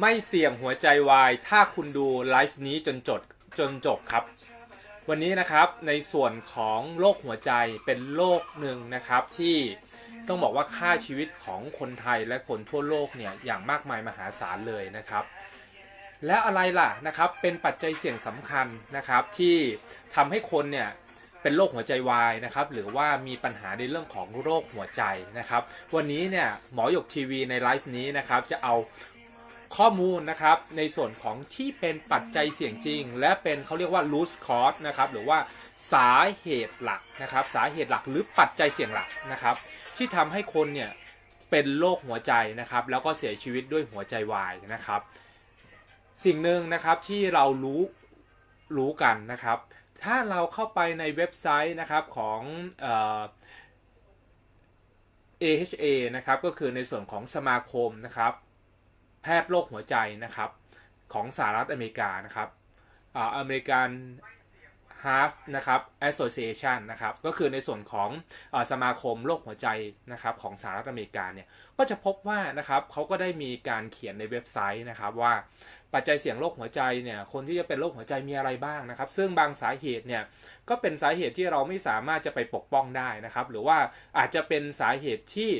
ไม่เสี่ยงหัวใจวาย ถ้าคุณดูไลฟ์นี้จนจบจนจบครับ วันนี้นะครับในส่วนของโรคหัวใจเป็นโรคหนึ่งนะครับที่ต้องบอกว่าค่าชีวิตของคนไทยและคนทั่วโลกเนี่ยอย่างมากมายมหาศาลเลยนะครับ และอะไรล่ะนะครับเป็นปัจจัยเสี่ยงสำคัญนะครับที่ทำให้คนเนี่ยเป็นโรคหัวใจวายนะครับหรือว่ามีปัญหาในเรื่องของโรคหัวใจนะครับ วันนี้เนี่ยหมอหยกทีวีในไลฟ์นี้นะครับจะเอา ข้อมูลนะครับในส่วนของที่เป็นปัจจัยเสี่ยงจริง และเป็นเขาเรียกว่า root cause นะครับหรือว่าสาเหตุหลักนะครับสาเหตุหลักหรือปัจจัยเสี่ยงหลักนะครับ ที่ทำให้คนเนี่ยเป็นโรคหัวใจนะครับแล้วก็เสียชีวิตด้วยหัวใจวายนะครับ สิ่งหนึ่งนะครับที่เรารู้รู้กันนะครับ ถ้าเราเข้าไปในเว็บไซต์นะครับของเอ่อ AHA นะครับก็คือในส่วนของสมาคมนะครับ แพทย์โรคหัวใจนะครับของสหรัฐอเมริกานะครับอเมริกัน Heart นะครับ Association นะครับก็คือในส่วนของอสมาคมโรคหัวใจนะครับของสหรัฐอเมริกาเนี่ยก็จะพบว่านะครับเขาก็ได้มีการเขียนในเว็บไซต์นะครับว่าปัจจัยเสี่ยงโรคหัวใจเนี่ยคนที่จะเป็นโรคหัวใจมีอะไรบ้างนะครับ ซึ่งบางสาเหตุเนี่ยก็เป็นสาเหตุที่เราไม่สามารถจะไปปกป้องได้นะครับ หรือว่าอาจจะเป็นสาเหตุที่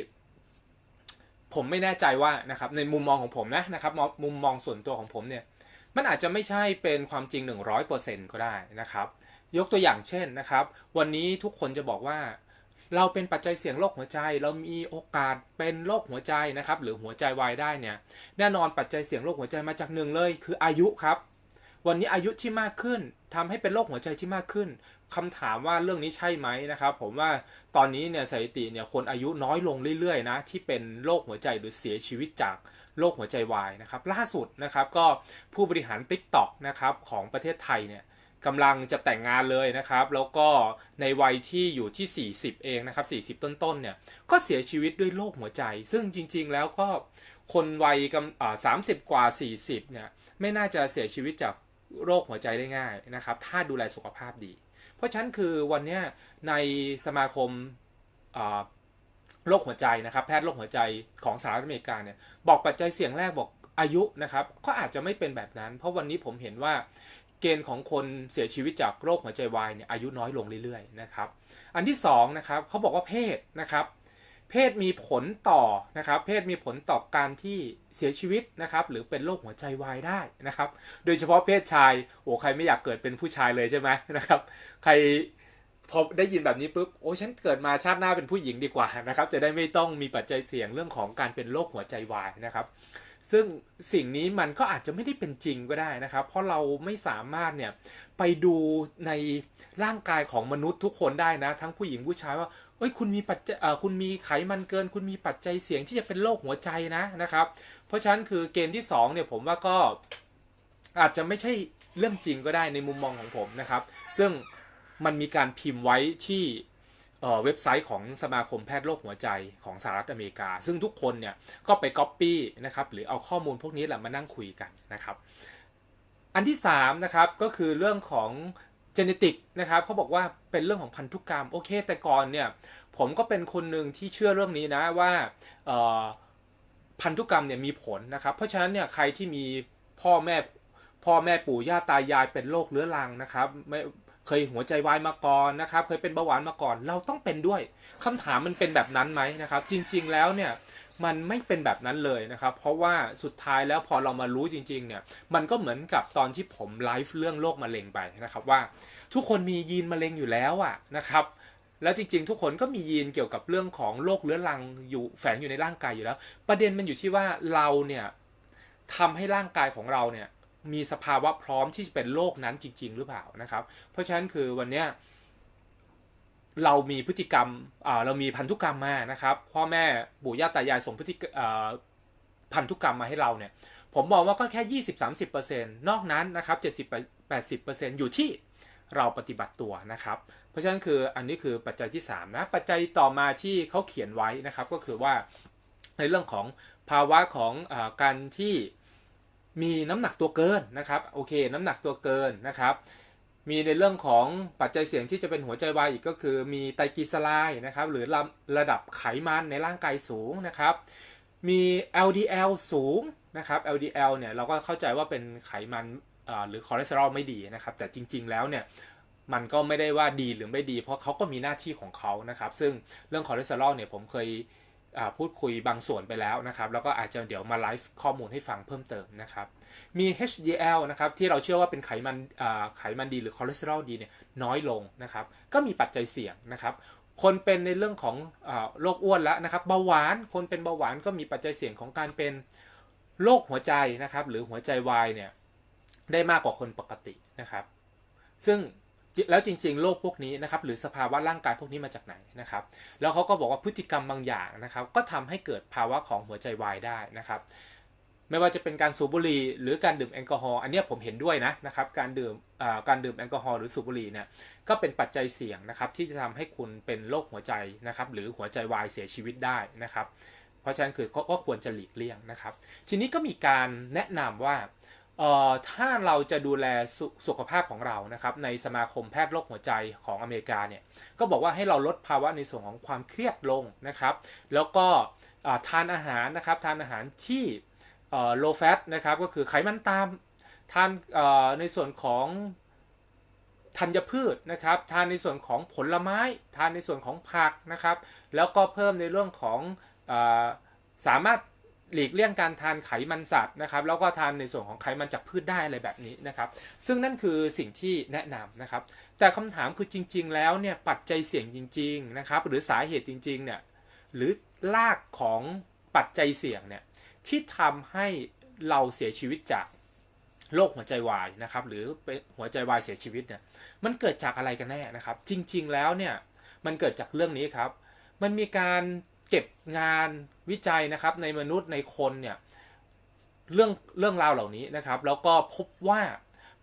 ผมไม่แน่ใจว่านะครับในมุมมองของผมนะนะครับมุมมองส่วนตัวของผมเนี่ยมันอาจจะไม่ใช่เป็นความจริง 100%ก็ได้นะครับ ยกตัวอย่างเช่นนะครับ วันนี้ทุกคนจะบอกว่า เราเป็นปัจจัยเสี่ยงโรคหัวใจ เรามีโอกาสเป็นโรคหัวใจนะครับ หรือหัวใจวายได้เนี่ยแน่นอนปัจจัยเสี่ยงโรคหัวใจมาจากหนึ่งเลย คืออายุครับ วันนี้อายุที่มากขึ้น ทำให้เป็นโรคหัวใจที่มากขึ้นคำถามว่าเรื่องนี้ใช่ไหมนะครับ ผมว่าตอนนี้เนี่ยสถิติเนี่ยคนอายุน้อยลงเรื่อยๆนะที่เป็นโรคหัวใจหรือเสียชีวิตจากโรคหัวใจวายนะครับ ล่าสุดนะครับก็ผู้บริหาร t ิ k t o k นะครับของประเทศไทยเนี่ยกำลังจะแต่งงานเลยนะครับ แล้วก็ในวัยที่อยู่ที่ 40 เองนะครับ 40 ต้นๆเนี่ยก็เสียชีวิตด้วยโรคหัวใจ ซึ่งจริงๆแล้วก็คนวัยกำสามสิบกว่า 40 เนี่ยไม่น่าจะเสียชีวิตจาก โรคหัวใจได้ง่ายนะครับ ถ้าดูแลสุขภาพดี เพราะฉะนั้นคือวันนี้ในสมาคมโรคหัวใจนะครับแพทย์โรคหัวใจของสหรัฐอเมริกาเนี่ยบอกปัจจัยเสี่ยงแรกบอกอายุนะครับก็อาจจะไม่เป็นแบบนั้น เพราะวันนี้ผมเห็นว่าเกณฑ์ของคนเสียชีวิตจากโรคหัวใจวายเนี่ยอายุน้อยลงเรื่อยๆนะครับ อันที่2นะครับเขาบอกว่าเพศนะครับ เพศมีผลต่อนะครับ เพศมีผลต่อการที่เสียชีวิตนะครับ หรือเป็นโรคหัวใจวายได้นะครับ โดยเฉพาะเพศชายโอ้ใครไม่อยากเกิดเป็นผู้ชายเลยใช่ไหมนะครับ ใครพอได้ยินแบบนี้ปุ๊บโอ้ฉันเกิดมาชาติหน้าเป็นผู้หญิงดีกว่านะครับ จะได้ไม่ต้องมีปัจจัยเสี่ยงเรื่องของการเป็นโรคหัวใจวายนะครับ ซึ่งสิ่งนี้มันก็อาจจะไม่ได้เป็นจริงก็ได้นะครับ เพราะเราไม่สามารถเนี่ยไปดูใน ร่างกายของมนุษย์ทุกคนได้นะ ทั้งผู้หญิงผู้ชายว่าเอ้ยคุณมีปัจจัยคุณมีไขมันเกิน คุณมีปัจจัยเสี่ยงที่จะเป็นโรคหัวใจนะนะครับ เพราะฉะนั้นคือเกณฑ์ที่2เนี่ยผมว่าก็อาจจะไม่ใช่เรื่องจริงก็ได้ในมุมมองของผมนะครับ ซึ่งมันมีการพิมพ์ไว้ที่เว็บไซต์ของสมาคมแพทย์โรคหัวใจของสหรัฐอเมริกา ซึ่งทุกคนเนี่ยก็ไปก๊อปปี้นะครับหรือเอาข้อมูลพวกนี้แหละมานั่งคุยกันนะครับ อันที่3นะครับก็คือเรื่องของ เจเนติกนะครับเขาบอกว่าเป็นเรื่องของพันธุกรรมโอเค แต่ก่อนเนี่ยผมก็เป็นคนหนึ่งที่เชื่อเรื่องนี้นะว่าพันธุกรรมเนี่ยมีผลนะครับ เพราะฉะนั้นเนี่ยใครที่มีพ่อแม่พ่อแม่ปู่ย่าตายายเป็นโรคเรื้อรังนะครับไม่เคยหัวใจวายมาก่อนนะครับ เคยเป็นเบาหวานมาก่อน เราต้องเป็นด้วยคำถามมันเป็นแบบนั้นไหมนะครับ จริง ๆ แล้วเนี่ย มันไม่เป็นแบบนั้นเลยนะครับ เพราะว่าสุดท้ายแล้วพอเรามารู้จริงๆเนี่ยมันก็เหมือนกับตอนที่ผมไลฟ์เรื่องโรคมะเร็งไปนะครับว่า ทุกคนมียีนมะเร็งอยู่แล้วอะนะครับแล้วจริงๆ ทุกคนก็มียีนเกี่ยวกับเรื่องของโรคเรื้อรังอยู่แฝงอยู่ในร่างกายอยู่แล้ว ประเด็นมันอยู่ที่ว่าเราเนี่ยทำให้ร่างกายของเราเนี่ยมีสภาวะพร้อมที่จะเป็นโรคนั้นจริง ๆ หรือเปล่านะครับ เพราะฉะนั้นคือวันเนี้ย เรามีพฤติกรรมเรามีพันธุกรรมมานะครับ พ่อแม่ปู่ย่าตายายส่งพฤติพันธุกรรมมาให้เราเนี่ย ผมมองว่าก็แค่20-30%นต์นอกนั้นนะครับ70-80%อร์เซ็นต์อยู่ที่เราปฏิบัติตัวนะครับ เพราะฉะนั้นคืออันนี้คือปัจจัยที่3นะปัจจัยต่อมาที่เขาเขียนไว้นะครับ ก็คือว่าในเรื่องของภาวะของอการที่มีน้ำหนักตัวเกินนะครับโอเค น้ำหนักตัวเกินนะครับ มีในเรื่องของปัจจัยเสี่ยงที่จะเป็นหัวใจวายอีกก็คือมีไตรกลีเซอไรด์นะครับ หรือระระดับไขมันในร่างกายสูงนะครับ มี LDL สูงนะครับ LDL เนี่ยเราก็เข้าใจว่าเป็นไขมันหรือคอเลสเตอรอลไม่ดีนะครับ แต่จริง ๆ แล้วเนี่ยมันก็ไม่ได้ว่าดีหรือไม่ดี เพราะเขาก็มีหน้าที่ของเขานะครับ ซึ่งเรื่องคอเลสเตอรอลเนี่ยผมเคย พูดคุยบางส่วนไปแล้วนะครับ แล้วก็อาจจะเดี๋ยวมาไลฟ์ข้อมูลให้ฟังเพิ่มเติมนะครับ มี HDL นะครับที่เราเชื่อว่าเป็นไขมันไขมันดีหรือคอเลสเตอรอลดีเนี่ยน้อยลงนะครับ ก็มีปัจจัยเสี่ยงนะครับคนเป็นในเรื่องของอโรคอ้วนแล้วนะครับเบาหวานคนเป็นเบาหวานก็มีปัจจัยเสี่ยงของการเป็นโรคหัวใจนะครับ หรือหัวใจวายเนี่ยได้มากกว่าคนปกตินะครับ ซึ่ง แล้วจริงๆ โรคพวกนี้นะครับหรือสภาวะร่างกายพวกนี้มาจากไหนนะครับ แล้วเขาก็บอกว่าพฤติกรรมบางอย่างนะครับ ก็ทำให้เกิดภาวะของหัวใจวายได้นะครับ ไม่ว่าจะเป็นการสูบบุหรี่หรือการดื่มแอลกอฮอล์อันนี้ผมเห็นด้วยนะนะครับ การดื่มการดื่มแอลกอฮอล์หรือสูบบุหรี่เนี่ยก็เป็นปัจจัยเสี่ยงนะครับ ที่จะทำให้คุณเป็นโรคหัวใจนะครับ หรือหัวใจวายเสียชีวิตได้นะครับ เพราะฉะนั้นคือก็ควรจะหลีกเลี่ยงนะครับ ทีนี้ก็มีการแนะนำว่า ถ้าเราจะดูแลสสุขภาพของเรานะครับในสมาคมแพทย์โรคหัวใจของอเมริกาเนี่ยก็บอกว่าให้เราลดภาวะในส่วนของความเครียดลงนะครับ แล้วก็ทานอาหารนะครับทานอาหารที่ low fat นะครับก็คือไขมันตามทานในส่วนของธัญพืชนะครับ ทานในส่วนของผลไม้ ทานในส่วนของผักนะครับ แล้วก็เพิ่มในเรื่องของอสามารถ หลีกเลี่ยงการทานไขมันสัตว์นะครับ แล้วก็ทานในส่วนของไขมันจากพืชได้อะไรแบบนี้นะครับ ซึ่งนั่นคือสิ่งที่แนะนำนะครับ แต่คำถามคือจริง ๆ แล้วเนี่ยปัจจัยเสี่ยงจริง ๆ นะครับ หรือสาเหตุจริง ๆ เนี่ย หรือรากของปัจจัยเสี่ยงเนี่ยที่ทำให้เราเสียชีวิตจากโรคหัวใจวายนะครับหรือหัวใจวายเสียชีวิตเนี่ยมันเกิดจากอะไรกันแน่นะครับ จริง ๆ แล้วเนี่ยมันเกิดจากเรื่องนี้ครับ มันมีการ เก็บงานวิจัยนะครับในมนุษย์ในคนเนี่ยเรื่องเรื่องราวเหล่านี้นะครับ แล้วก็พบว่า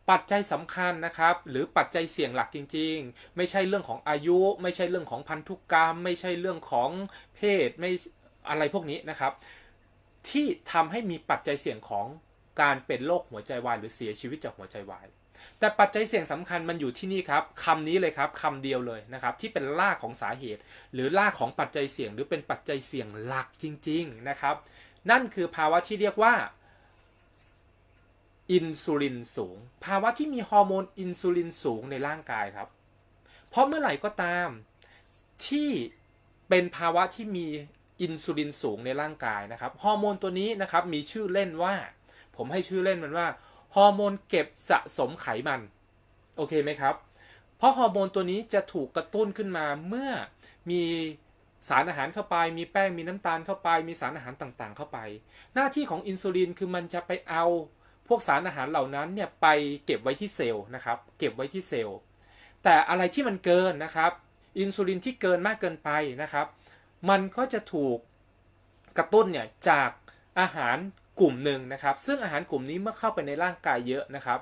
ปัจจัยสำคัญนะครับ หรือปัจจัยเสี่ยงหลักจริง ๆ ไม่ใช่เรื่องของอายุ ไม่ใช่เรื่องของพันธุกรรม ไม่ใช่เรื่องของเพศไม่อะไรพวกนี้นะครับ ที่ทำให้มีปัจจัยเสี่ยงของการเป็นโรคหัวใจวายหรือเสียชีวิตจากหัวใจวาย แต่ปัจจัยเสี่ยงสำคัญมันอยู่ที่นี่ครับคำนี้เลยครับคำเดียวเลยนะครับที่เป็นรากของสาเหตุ หรือรากของปัจจัยเสี่ยง หรือเป็นปัจจัยเสี่ยงหลักจริง ๆนะครับ นั่นคือภาวะที่เรียกว่าอินซูลินสูง ภาวะที่มีฮอร์โมนอินซูลินสูงในร่างกายครับ เพราะเมื่อไหร่ก็ตามที่เป็นภาวะที่มีอินซูลินสูงในร่างกายนะครับฮอร์โมนตัวนี้นะครับมีชื่อเล่นว่า ผมให้ชื่อเล่นมันว่า อร์โมนเก็บสะสมไขมัน โอเคไหมครับ เพราะฮอร์โมนตัวนี้จะถูกกระตุ้นขึ้นมาเมื่อมีสารอาหารเข้าไป มีแป้ง มีน้ำตาลเข้าไป มีสารอาหารต่างๆ เข้าไป หน้าที่ของอินซูลินคือมันจะไปเอาพวกสารอาหารเหล่านั้นเนี่ยไปเก็บไว้ที่เซลล์นะครับ เก็บไว้ที่เซลล์ แต่อะไรที่มันเกินนะครับ อินซูลินที่เกินมากเกินไปนะครับ มันก็จะถูกกระตุ้นเนี่ยจากอาหาร กลุ่มหนึ่งนะครับ ซึ่งอาหารกลุ่มนี้เมื่อเข้าไปในร่างกายเยอะนะครับ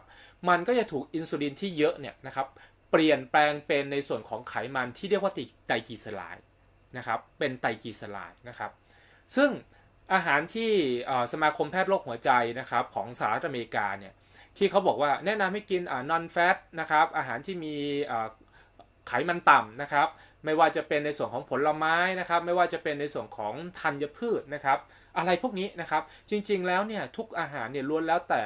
มันก็จะถูกอินซูลินที่เยอะเนี่ยนะครับเปลี่ยนแปลงเป็นในส่วนของไขมันที่เรียกว่าไตรกลีเซอไรด์นะครับ เป็นไตรกลีเซอไรด์นะครับ ซึ่งอาหารที่สมาคมแพทย์โรคหัวใจนะครับของสหรัฐอเมริกาเนี่ยที่เขาบอกว่าแนะนำให้กินนอนแฟตนะครับอาหารที่มีไขมันต่ำนะครับ ไม่ว่าจะเป็นในส่วนของผลไม้นะครับ ไม่ว่าจะเป็นในส่วนของธัญพืชนะครับ อะไรพวกนี้นะครับ จริงๆแล้วเนี่ยทุกอาหารเนี่ยล้วนแล้วแต่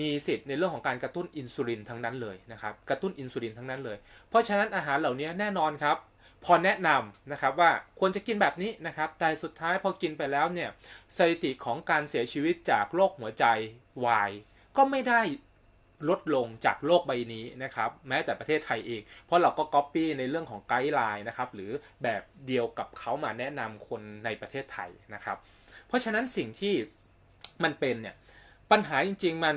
มีสิทธิ์ในเรื่องของการกระตุ้นอินซูลินทั้งนั้นเลยนะครับกระตุ้นอินซูลินทั้งนั้นเลย เพราะฉะนั้นอาหารเหล่านี้แน่นอนครับ พอแนะนำนะครับว่าควรจะกินแบบนี้นะครับ แต่สุดท้ายพอกินไปแล้วเนี่ยสถิติของการเสียชีวิตจากโรคหัวใจวายก็ไม่ได้ ลดลงจากโลกใบนี้นะครับ แม้แต่ประเทศไทยเอง เพราะเราก็ก๊อปปี้ในเรื่องของไกด์ไลน์นะครับ หรือแบบเดียวกับเขามาแนะนำคนในประเทศไทยนะครับ เพราะฉะนั้นสิ่งที่มันเป็นเนี่ยปัญหาจริง ๆ มัน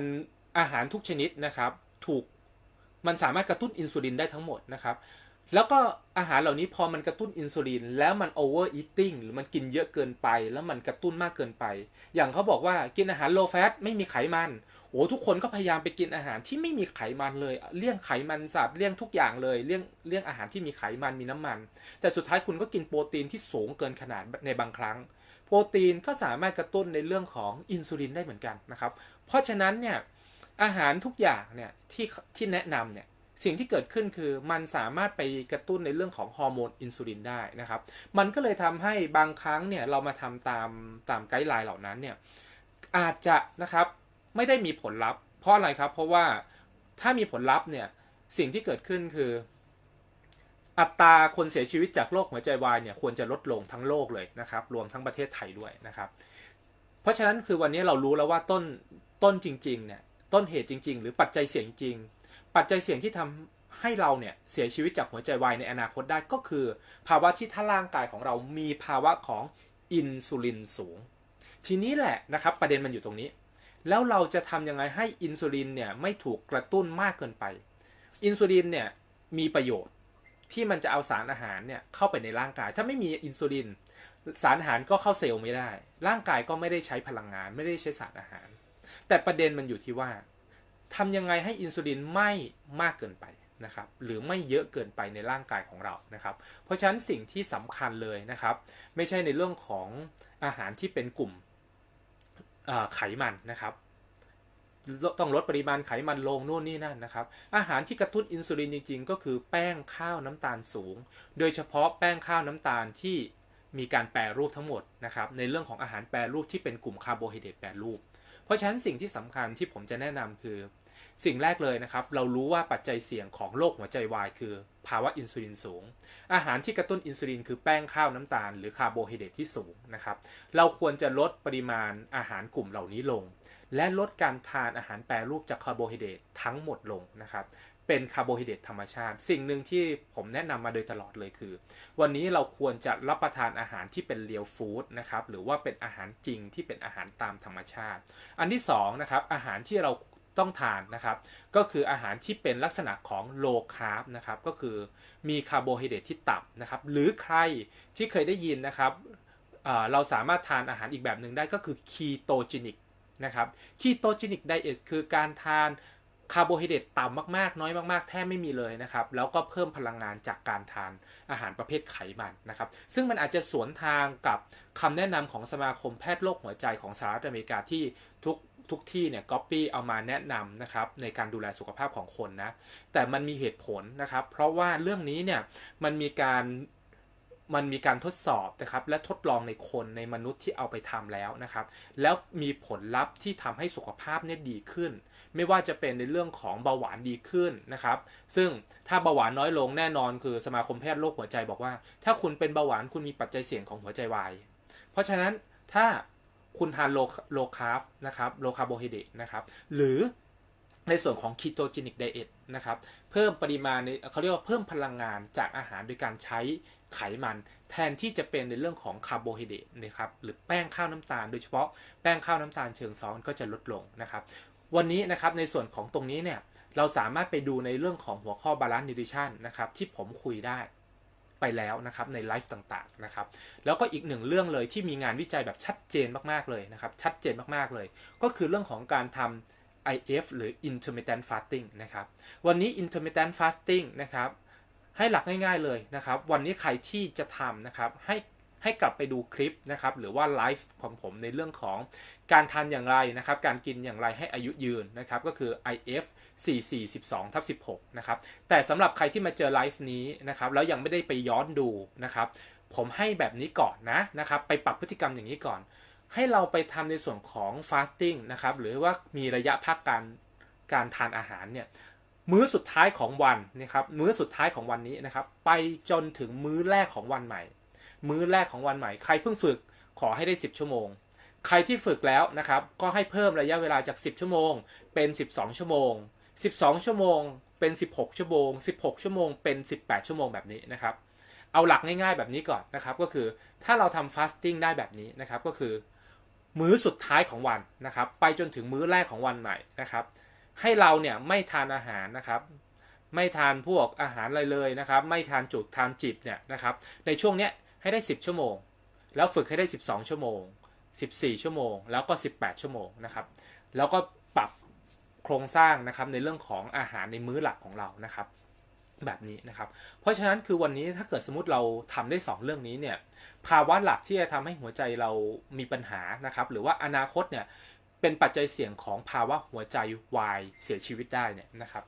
อาหารทุกชนิดนะครับ ถูกมันสามารถกระตุ้นอินซูลินได้ทั้งหมดนะครับแล้วก็อาหารเหล่านี้พอมันกระตุ้นอินซูลินแล้วมันโอเวอร์อีทติ้งหรือมันกินเยอะเกินไป แล้วมันกระตุ้นมากเกินไป อย่างเขาบอกว่ากินอาหารโลแฟตไม่มีไขมัน อ้ทุกคนก็พยายามไปกินอาหารที่ไม่มีไขมันเลย เลี่ยงไขมันสัตว์เลี่ยงทุกอย่างเลยเลี่ยงเลี่ยงอาหารที่มีไขมันมีน้ำมัน แต่สุดท้ายคุณก็กินโปรตีนที่สูงเกินขนาดในบางครั้ง โปรตีนก็สามารถกระตุ้นในเรื่องของอินซูลินได้เหมือนกันนะครับ เพราะฉะนั้นเนี่ยอาหารทุกอย่างเนี่ยที่ที่แนะนำเนี่ยสิ่งที่เกิดขึ้นคือมันสามารถไปกระตุ้นในเรื่องของฮอร์โมนอินซูลินได้นะครับ มันก็เลยทำให้บางครั้งเนี่ยเรามาทำตามตามไกด์ไลน์เหล่านั้นเนี่ยอาจจะนะครับ ไม่ได้มีผลลัพธ์ เพราะอะไรครับ เพราะว่าถ้ามีผลลัพธ์เนี่ยสิ่งที่เกิดขึ้นคือ อัตราคนเสียชีวิตจากโรคหัวใจวายเนี่ยควรจะลดลงทั้งโลกเลยนะครับ รวมทั้งประเทศไทยด้วยนะครับ เพราะฉะนั้นคือวันนี้เรารู้แล้วว่าต้นต้นจริงๆเนี่ยต้นเหตุจริง ๆ หรือปัจจัยเสี่ยงจริง ปัจจัยเสี่ยงที่ทำให้เราเนี่ยเสียชีวิตจากหัวใจวายในอนาคตได้ก็คือ ภาวะที่ถ้าร่างกายของเรามีภาวะของอินซูลินสูง ทีนี้แหละนะครับ ประเด็นมันอยู่ตรงนี้ แล้วเราจะทำยังไงให้อินซูลินเนี่ยไม่ถูกกระตุ้นมากเกินไป อินซูลินเนี่ยมีประโยชน์ที่มันจะเอาสารอาหารเนี่ยเข้าไปในร่างกาย ถ้าไม่มีอินซูลิน สารอาหารก็เข้าเซลล์ไม่ได้ ร่างกายก็ไม่ได้ใช้พลังงาน ไม่ได้ใช้สารอาหาร แต่ประเด็นมันอยู่ที่ว่าทำยังไงให้อินซูลินไม่มากเกินไปนะครับหรือไม่เยอะเกินไปในร่างกายของเรานะครับ เพราะฉะนั้นสิ่งที่สำคัญเลยนะครับ ไม่ใช่ในเรื่องของอาหารที่เป็นกลุ่ม ไขมันนะครับ ต้องลดปริมาณไขมันลงนู่นนี่นั่นนะครับ อาหารที่กระตุ้นอินซูลินจริง ๆ ก็คือแป้งข้าวน้ำตาลสูง โดยเฉพาะแป้งข้าวน้ำตาลที่มีการแปรรูปทั้งหมดนะครับ ในเรื่องของอาหารแปรรูปที่เป็นกลุ่มคาร์โบไฮเดรตแปรรูป เพราะฉะนั้นสิ่งที่สำคัญที่ผมจะแนะนำคือ สิ่งแรกเลยนะครับ เรารู้ว่าปัจจัยเสี่ยงของโรคหัวใจวายคือ ภาวะอินซูลินสูง อาหารที่กระตุ้นอินซูลินคือแป้งข้าวน้ำตาลหรือคาร์โบไฮเดรตที่สูงนะครับ เราควรจะลดปริมาณอาหารกลุ่มเหล่านี้ลง และลดการทานอาหารแปรรูปจากคาร์โบไฮเดรตทั้งหมดลงนะครับเป็นคาร์โบไฮเดรตธรรมชาติ สิ่งหนึ่งที่ผมแนะนำมาโดยตลอดเลยคือ วันนี้เราควรจะรับประทานอาหารที่เป็นเรียลฟู้ดนะครับหรือว่าเป็นอาหารจริงที่เป็นอาหารตามธรรมชาติ อันที่2นะครับอาหารที่เรา ต้องทานนะครับ ก็คืออาหารที่เป็นลักษณะของโลคาร์บนะครับ ก็คือมีคาร์โบไฮเดรตที่ต่ำนะครับ หรือใครที่เคยได้ยินนะครับเราสามารถทานอาหารอีกแบบหนึ่งได้ก็คือคีโตจินิกนะครับคีโตจินิกไดเอทคือการทานคาร์โบไฮเดรตต่ำมากๆ น้อยมากๆ แทบไม่มีเลยนะครับ แล้วก็เพิ่มพลังงานจากการทานอาหารประเภทไขมันนะครับ ซึ่งมันอาจจะสวนทางกับคำแนะนำของสมาคมแพทย์โรคหัวใจของสหรัฐอเมริกาที่ทุก ทุกที่เนี่ยก๊อปปี้เอามาแนะนำนะครับในการดูแลสุขภาพของคนนะ แต่มันมีเหตุผลนะครับ เพราะว่าเรื่องนี้เนี่ยมันมีการมันมีการทดสอบนะครับและทดลองในคนในมนุษย์ที่เอาไปทำแล้วนะครับ แล้วมีผลลัพธ์ที่ทำให้สุขภาพเนี่ยดีขึ้น ไม่ว่าจะเป็นในเรื่องของเบาหวานดีขึ้นนะครับ ซึ่งถ้าเบาหวานน้อยลงแน่นอนคือสมาคมแพทย์โรคหัวใจบอกว่า ถ้าคุณเป็นเบาหวานคุณมีปัจจัยเสี่ยงของหัวใจวาย เพราะฉะนั้นถ้า คุณทานโลโลคาร์บนะครับโลคาร์โบไฮเดรตนะครับ หรือในส่วนของคีโตจินิกไดเอทนะครับเพิ่มปริมาณเขาเรียกว่าเพิ่มพลังงานจากอาหารโดยการใช้ไขมัน แทนที่จะเป็นในเรื่องของคาร์โบไฮเดรตนะครับหรือแป้งข้าวน้ำตาล โดยเฉพาะแป้งข้าวน้ำตาลเชิงซ้อนก็จะลดลงนะครับ วันนี้นะครับในส่วนของตรงนี้เนี่ยเราสามารถไปดูในเรื่องของหัวข้อบาลานซ์นิวทริชั่นนะครับที่ผมคุยได้ ไปแล้วนะครับในไลฟ์ต่างๆนะครับแล้วก็อีกหนึ่งเรื่องเลยที่มีงานวิจัยแบบชัดเจนมากๆเลยนะครับชัดเจนมากๆเลย ก็คือเรื่องของการทำ IF หรือ intermittent fasting นะครับวันนี้ intermittent fasting นะครับให้หลักง่ายๆเลยนะครับวันนี้ใครที่จะทำนะครับให้ให้กลับไปดูคลิปนะครับหรือว่าไลฟ์ของผมในเรื่องของการทานอย่างไรนะครับการกินอย่างไรให้อายุยืนนะครับก็คือ IF 4412ทับ16นะครับแต่สำหรับใครที่มาเจอไลฟ์นี้นะครับแล้วยังไม่ได้ไปย้อนดูนะครับผมให้แบบนี้ก่อนนะนะครับไปปรับพฤติกรรมอย่างนี้ก่อน ให้เราไปทำในส่วนของ fasting นะครับหรือว่ามีระยะพักการการทานอาหารเนี่ยมื้อสุดท้ายของวันนะครับมื้อสุดท้ายของวันนี้นะครับไปจนถึงมื้อแรกของวันใหม่ มื้อแรกของวันใหม่ ใครเพิ่งฝึกขอให้ได้ 10 ชั่วโมง ใครที่ฝึกแล้วนะครับก็ให้เพิ่มระยะเวลาจาก 10 ชั่วโมง เป็น 12 ชั่วโมง 12 ชั่วโมงเป็น 16 ชั่วโมง 16 ชั่วโมงเป็น 18 ชั่วโมงแบบนี้นะครับ เอาหลักง่ายๆแบบนี้ก่อนนะครับก็คือถ้าเราทำฟาสติ้งได้แบบนี้นะครับก็คือ มื้อสุดท้ายของวันนะครับไปจนถึงมื้อแรกของวันใหม่นะครับ ให้เราเนี่ยไม่ทานอาหารนะครับไม่ทานพวกอาหารอะไรเลยนะครับ ไม่ทานจุดทานจิบเนี่ยนะครับ ในช่วงเนี้ยให้ได้ 10 ชั่วโมง แล้วฝึกให้ได้ 12 ชั่วโมง 14 ชั่วโมง แล้วก็ 18 ชั่วโมงนะครับ แล้วก็ โครงสร้างนะครับในเรื่องของอาหารในมื้อหลักของเรานะครับแบบนี้นะครับ เพราะฉะนั้นคือวันนี้ถ้าเกิดสมมติเราทำได้ 2 เรื่องนี้เนี่ยภาวะหลักที่จะทำให้หัวใจเรามีปัญหานะครับหรือว่าอนาคตเนี่ยเป็นปัจจัยเสี่ยงของภาวะหัวใจวายเสียชีวิตได้เนี่ยนะครับ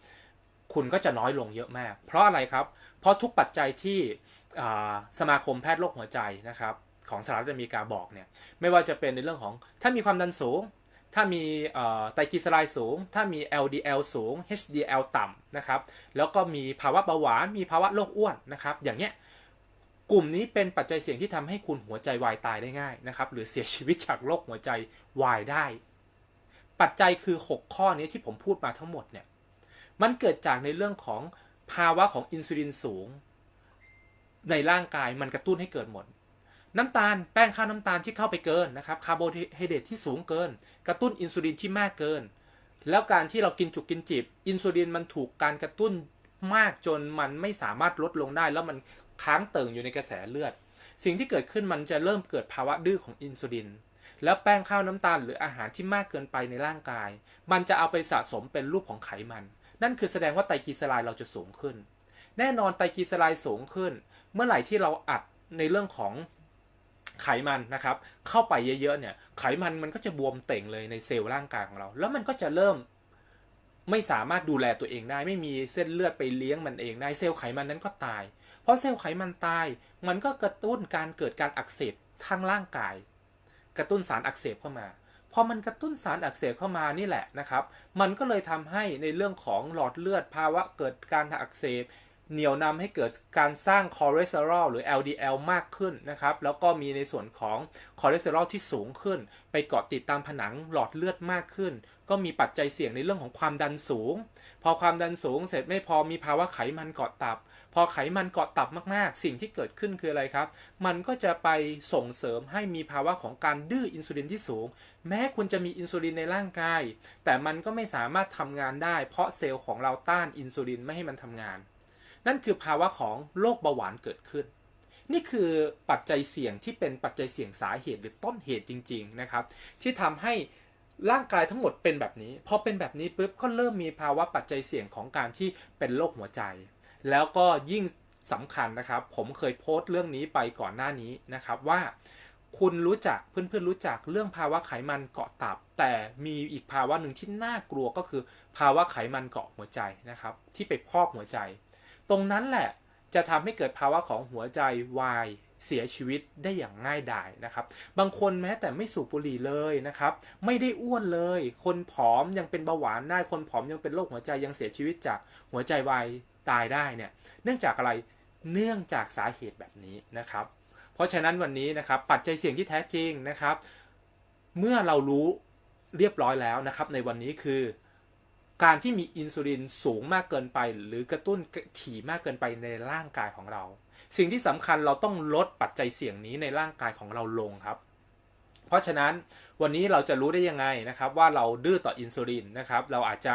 คุณก็จะน้อยลงเยอะมาก เพราะอะไรครับ เพราะทุกปัจจัยที่สมาคมแพทย์โรคหัวใจนะครับของสหรัฐอเมริกาบอกเนี่ยไม่ว่าจะเป็นในเรื่องของถ้ามีความดันสูง ถ้ามีไตรกลีเซอไรด์สูง ถ้ามี LDL สูง HDL ต่ำนะครับ แล้วก็มีภาวะเบาหวาน มีภาวะโรคอ้วนนะครับ อย่างเงี้ย กลุ่มนี้เป็นปัจจัยเสี่ยงที่ทำให้คุณหัวใจวายตายได้ง่ายนะครับ หรือเสียชีวิตจากโรคหัวใจวายได้ ปัจจัยคือ 6 ข้อนี้ที่ผมพูดมาทั้งหมดเนี่ย มันเกิดจากในเรื่องของภาวะของอินซูลินสูง ในร่างกายมันกระตุ้นให้เกิดหมด น้ำตาลแป้งข้าวน้ำตาลที่เข้าไปเกินนะครับคาร์โบไฮเดรตที่สูงเกิน กระตุ้นอินซูลินที่มากเกิน แล้วการที่เรากินจุกกินจิบอินซูลินมันถูกการกระตุ้นมากจนมันไม่สามารถลดลงได้ แล้วมันค้างเติ่งอยู่ในกระแสเลือด สิ่งที่เกิดขึ้นมันจะเริ่มเกิดภาวะดื้อของอินซูลินแล้วแป้งข้าวน้ำตาลหรืออาหารที่มากเกินไปในร่างกาย มันจะเอาไปสะสมเป็นรูปของไขมัน นั่นคือแสดงว่าไตรกลีเซอไรด์เราจะสูงขึ้น แน่นอนไตรกลีเซอไรด์สูงขึ้น เมื่อไหร่ที่เราอัดในเรื่องของ ไขมันนะครับเข้าไปเยอะๆเนี่ยไขมันมันก็จะบวมเต่งเลยในเซลล์ร่างกายของเรา แล้วมันก็จะเริ่มไม่สามารถดูแลตัวเองได้ ไม่มีเส้นเลือดไปเลี้ยงมันเองได้เซลล์ไขมันนั้นก็ตาย เพราะเซลล์ไขมันตาย มันก็กระตุ้นการเกิดการอักเสบทางร่างกาย กระตุ้นสารอักเสบเข้ามาพอมันกระตุ้นสารอักเสบเข้ามานี่แหละนะครับ มันก็เลยทำให้ในเรื่องของหลอดเลือดภาวะเกิดการอักเสบ เหนี่ยวนำให้เกิดการสร้างคอเลสเตอรอลหรือ LDL มากขึ้นนะครับ แล้วก็มีในส่วนของคอเลสเตอรอลที่สูงขึ้น ไปเกาะติดตามผนังหลอดเลือดมากขึ้น ก็มีปัจจัยเสี่ยงในเรื่องของความดันสูง พอความดันสูงเสร็จไม่พอมีภาวะไขมันเกาะตับ พอไขมันเกาะตับมากๆ สิ่งที่เกิดขึ้นคืออะไรครับ มันก็จะไปส่งเสริมให้มีภาวะของการดื้ออินซูลินที่สูง แม้คุณจะมีอินซูลินในร่างกาย แต่มันก็ไม่สามารถทำงานได้ เพราะเซลล์ของเราต้านอินซูลินไม่ให้มันทำงาน นั่นคือภาวะของโรคเบาหวานเกิดขึ้น นี่คือปัจจัยเสี่ยงที่เป็นปัจจัยเสี่ยงสาเหตุหรือต้นเหตุจริง ๆนะครับ ที่ทำให้ร่างกายทั้งหมดเป็นแบบนี้ พอเป็นแบบนี้ปุ๊บก็เริ่มมีภาวะปัจจัยเสี่ยงของการที่เป็นโรคหัวใจ แล้วก็ยิ่งสำคัญนะครับ ผมเคยโพสต์เรื่องนี้ไปก่อนหน้านี้นะครับว่าคุณรู้จักเพื่อนๆรู้จักเรื่องภาวะไขมันเกาะตับ แต่มีอีกภาวะหนึ่งที่น่ากลัวก็คือ ภาวะไขมันเกาะหัวใจนะครับ ที่ไปพอกหัวใจ ตรงนั้นแหละจะทำให้เกิดภาวะของหัวใจวายเสียชีวิตได้อย่างง่ายดายนะครับ บางคนแม้แต่ไม่สูบบุหรี่เลยนะครับ ไม่ได้อ้วนเลย คนผอมยังเป็นเบาหวานได้ คนผอมยังเป็นโรคหัวใจยังเสียชีวิตจากหัวใจวายตายได้เนี่ย เนื่องจากอะไร เนื่องจากสาเหตุแบบนี้นะครับ เพราะฉะนั้นวันนี้นะครับ ปัจจัยเสี่ยงที่แท้จริงนะครับ เมื่อเรารู้เรียบร้อยแล้วนะครับ ในวันนี้คือ การที่มีอินซูลินสูงมากเกินไป หรือกระตุ้นถี่มากเกินไปในร่างกายของเรา สิ่งที่สำคัญเราต้องลดปัจจัยเสี่ยงนี้ในร่างกายของเราลงครับ เพราะฉะนั้นวันนี้เราจะรู้ได้ยังไงนะครับ ว่าเราดื้อต่ออินซูลินนะครับ เราอาจจะ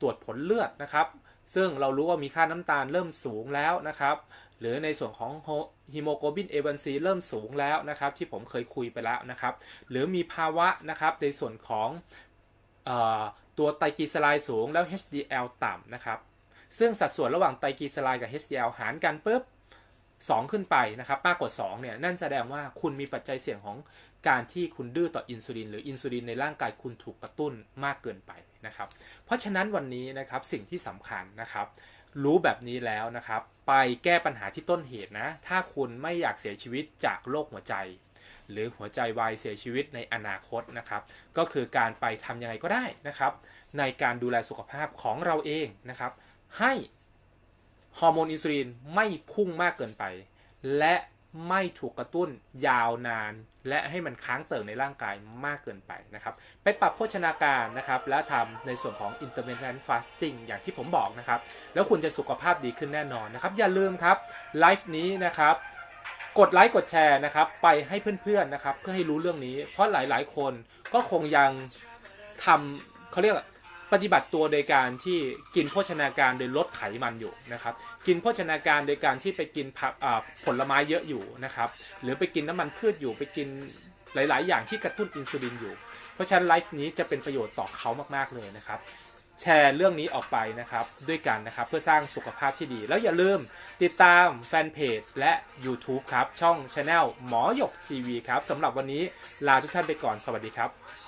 ตรวจผลเลือดนะครับ ซึ่งเรารู้ว่ามีค่าน้ำตาลเริ่มสูงแล้วนะครับ หรือในส่วนของฮีโมโกลบิน A1C เริ่มสูงแล้วนะครับ ที่ผมเคยคุยไปแล้วนะครับ หรือมีภาวะนะครับในส่วนของ ตัวไตรกลีเซอไรด์สูงแล้ว HDL ต่ำนะครับ ซึ่งสัดส่วนระหว่างไตรกลีเซอไรด์กับ HDL หารกันปุ๊บ2 ขึ้นไปนะครับมากกว่า2เนี่ยนั่นแสดงว่าคุณมีปัจจัยเสี่ยงของการที่คุณดื้อต่ออินซูลินหรืออินซูลินในร่างกายคุณถูกกระตุ้นมากเกินไปนะครับ เพราะฉะนั้นวันนี้นะครับสิ่งที่สำคัญนะครับ รู้แบบนี้แล้วนะครับ ไปแก้ปัญหาที่ต้นเหตุนะ ถ้าคุณไม่อยากเสียชีวิตจากโรคหัวใจ หรือหัวใจวายเสียชีวิตในอนาคตนะครับ ก็คือการไปทำยังไงก็ได้นะครับ ในการดูแลสุขภาพของเราเองนะครับ ให้ฮอร์โมนอินซูลินไม่พุ่งมากเกินไป และไม่ถูกกระตุ้นยาวนาน และให้มันค้างเติ่งในร่างกายมากเกินไปนะครับ ไปปรับโภชนาการนะครับ และทำในส่วนของ intermittent fasting อย่างที่ผมบอกนะครับ แล้วคุณจะสุขภาพดีขึ้นแน่นอนนะครับ อย่าลืมครับไลฟ์นี้นะครับ กดไลค์กดแชร์นะครับ ไปให้เพื่อนๆนะครับ เพื่อให้รู้เรื่องนี้ เพราะหลายๆ คนก็คงยังทำเขาเรียกปฏิบัติตัวโดยการที่กินโภชนาการโดยลดไขมันอยู่นะครับ กินโภชนาการโดยการที่ไปกินผักผลไม้เยอะอยู่นะครับ หรือไปกินน้ำมันพืชอยู่ ไปกินหลาย ๆ อย่างที่กระตุ้นอินซูลินอยู่ เพราะฉะนั้นไลฟ์นี้จะเป็นประโยชน์ต่อเขามากๆเลยนะครับ แชร์เรื่องนี้ออกไปนะครับด้วยกันนะครับเพื่อสร้างสุขภาพที่ดี แล้วอย่าลืมติดตามแฟนเพจและ YouTube ครับ ช่อง Channel หมอหยกทีวีครับสำหรับวันนี้ลาทุกท่านไปก่อนสวัสดีครับ